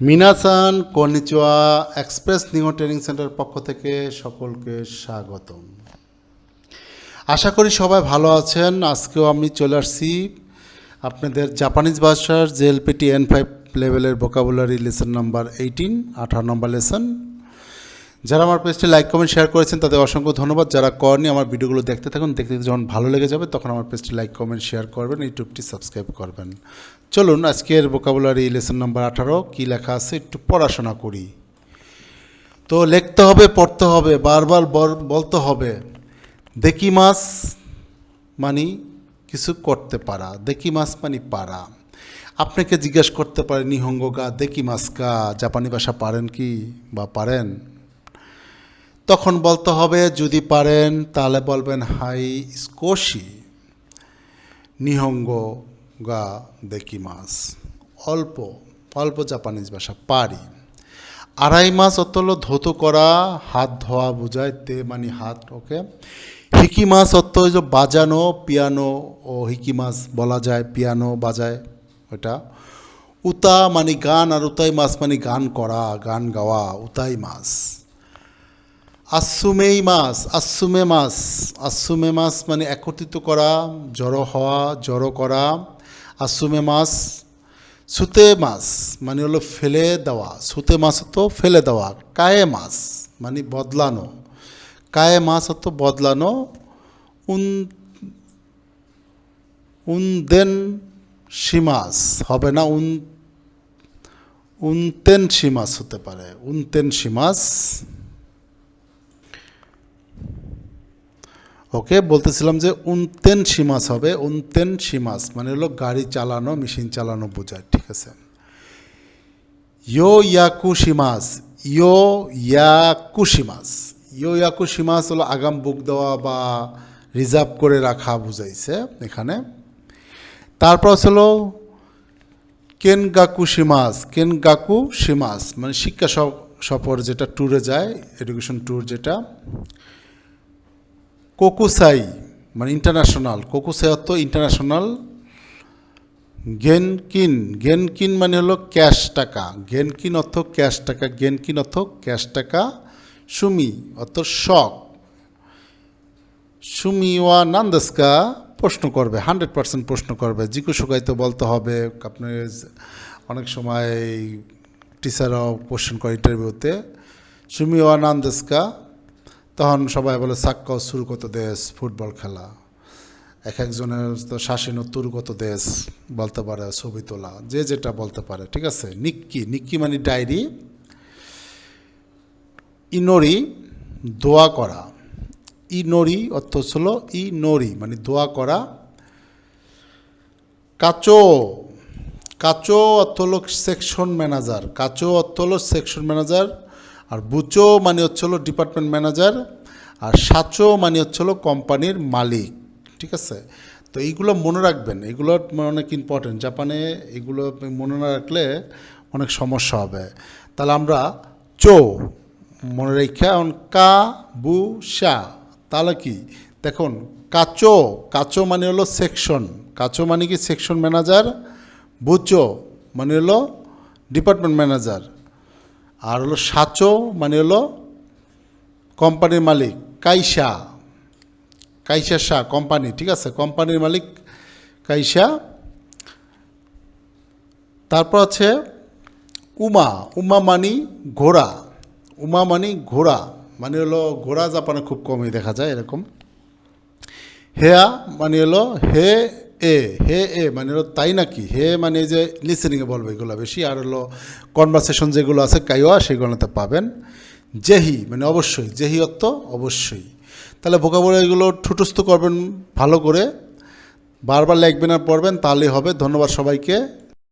মিনাসান কনিচুয়া express new training centre পক্ষ থেকে সকলকে স্বাগতম। আশা করি সবাই ভালো আছেন। আজকেও আমি চলে আসছি আপনাদের জাপানিজ ভাষার জেএলপিটি এন ফাইভ লেভেলের ভোকাবুলারি লেসন নাম্বার এইটিন আঠারো নম্বর লেসন যারা আমার পেজটি লাইক, কমেন্ট, শেয়ার করেছেন, তাদের অসংখ্য ধন্যবাদ। যারা করেনি আমার ভিডিওগুলো দেখতে থাকুন, দেখতে যখন ভালো লেগে যাবে, তখন আমার পেজটি লাইক, কমেন্ট, শেয়ার করবেন, ইউটিউবটি সাবস্ক্রাইব করবেন। চলুন, আজকের ভোকাবুলারি লেসন নাম্বার আঠারো, কী লেখা আছে? একটু পড়াশোনা করি। তো লিখতে হবে, পড়তে হবে, বারবার বর- বলতে হবে। দেখি মাস মানি কিছু করতে পারা। দেখি মাস মানি পারা। আপনাকে জিজ্ঞেস করতে পারে, নিহঙ্গ গা, দেখি মাস গা। জাপানি ভাষা পারেন কি বা পারেন? তখন বলতে হবে, যদি পারেন তাহলে বলবেন, হাই স্কোশি, নিহঙ্গ গা দেখি মাস অল্প অল্প জাপানিজ ভাষা, পারি। আড়াই মাস অত হলো ধৌত করা, হাত ধোয়া বোঝায়, তে মানে হাত, ওকে। হিকি মাস হইল বাজানো, পিয়ানো, ও হিকি মাস বলা যায়, পিয়ানো বাজায়, ওটা। উতা মানে গান, আর উতাই মাস মানে গান করা, গান গাওয়া, উতাই মাস আসুমেই মাস, আসুমে মাস আসুমে মাস মানে একত্রিত করা, জড়ো হওয়া, জড়ো করা। আসুমে মাস, সুতে মাস মানে হলো ফেলে দেওয়া। সুতে মাস হতো ফেলে দেওয়া। কায়ে মাস মানে বদলানো। কায়ে মাস হতো বদলানো। উন, উনদেন সীমাস হবে না উন, উনতেন সীমাস হতে পারে। উনতেন সীমাস ওকে, বলতেছিলাম যে উনতেন সীমাস হবে, উনতেন সীমাস মানে হলো গাড়ি চালানো, মেশিন চালানো বোঝায়, ঠিক আছে? ইয়ো ইয়াকু সীমাস ইয়ো ইয়াকু সীমাস ইয়ো ইয়াকু সীমাস হলো আগাম বুক দেওয়া বা রিজার্ভ করে রাখা বুঝাইছে এখানে। তারপর হলো কেন গাকু সীমাস কেন গাকু সীমাস মানে শিক্ষা সফর যেটা ট্যুরে যায় এডুকেশন ট্যুর যেটা কোকুসাই মানে ইন্টারন্যাশনাল কোকুসাই অর্থ ইন্টারন্যাশনাল গেনকিন গেনকিন মানে হলো ক্যাশ টাকা, গেনকিন অর্থ ক্যাশ টাকা, গেনকিন অর্থ ক্যাশ টাকা, সুমি অর্থ শখ। সুমি ওয়া নান্দাসকা প্রশ্ন করবে, হান্ড্রেড পার্সেন্ট প্রশ্ন করবে জিজ্ঞাসুকাইতে বলতে হবে, আপনি অনেক সময় টিচাররাও কোশ্চেন করে ইন্টারভিউতে সুমি ওয়া নান্দাসকা তখন সবাই বলে সাক্কাও সুরগত দেশ, ফুটবল খেলা। এক একজনের তো শাসীন তুরগত দেশ বলতে পারে, ছবি তোলা, যে যেটা বলতে পারে, ঠিক আছে? নিক্কি নিক্কি মানে ডায়েরি। ইনরি, দোয়া করা। ইনরি অর্থ ছিল ইনরি মানে দোয়া করা। কাচো কাচো অর্থ হলো সেকশন ম্যানেজার কাচো অর্থ হলো সেকশন ম্যানেজার আর বুচো মানে হচ্ছে হলো ডিপার্টমেন্ট ম্যানেজার আর সাচো মানে হচ্ছে হলো কোম্পানির মালিক, ঠিক আছে? তো এইগুলো মনে রাখবেন, এগুলো অনেক ইম্পর্টেন্ট জাপানে এগুলো মনে না রাখলে অনেক সমস্যা হবে। তাহলে আমরা চো মনে রেখা, এখন কা বু সা তাহলে কি? দেখুন, কাচো কাচো মানে হলো সেকশন কাচো মানে কি? সেকশন ম্যানেজার বুচো মানে হলো ডিপার্টমেন্ট ম্যানেজার আর হলো সাচো মানে হলো কোম্পানির মালিক, কাইসা। কাইসা শাহ, কোম্পানি, ঠিক আছে? কোম্পানির মালিক কাইসা। তারপর আছে উমা উমা মানি ঘোড়া। উমা মানি ঘোড়া মানে হলো ঘোড়া জাপানে খুব কমই দেখা যায় এরকম। হেয়া মানে হলো হে এ, হে, এ মানে তাই নাকি? হে মানে যে লিসেনিংয়ে বলব এগুলো বেশি। আর হলো কনভারসেশন যেগুলো আছে কাইওয়া সেগুলোতে পাবেন। জেহি মানে অবশ্যই, জেহি অর্থ অবশ্যই। তাহলে ভোকাবুলারি এগুলো ঠুটস্থ করবেন ভালো করে। বারবার লিখবেন আর পড়বেন, তাহলেই হবে। ধন্যবাদ সবাইকে।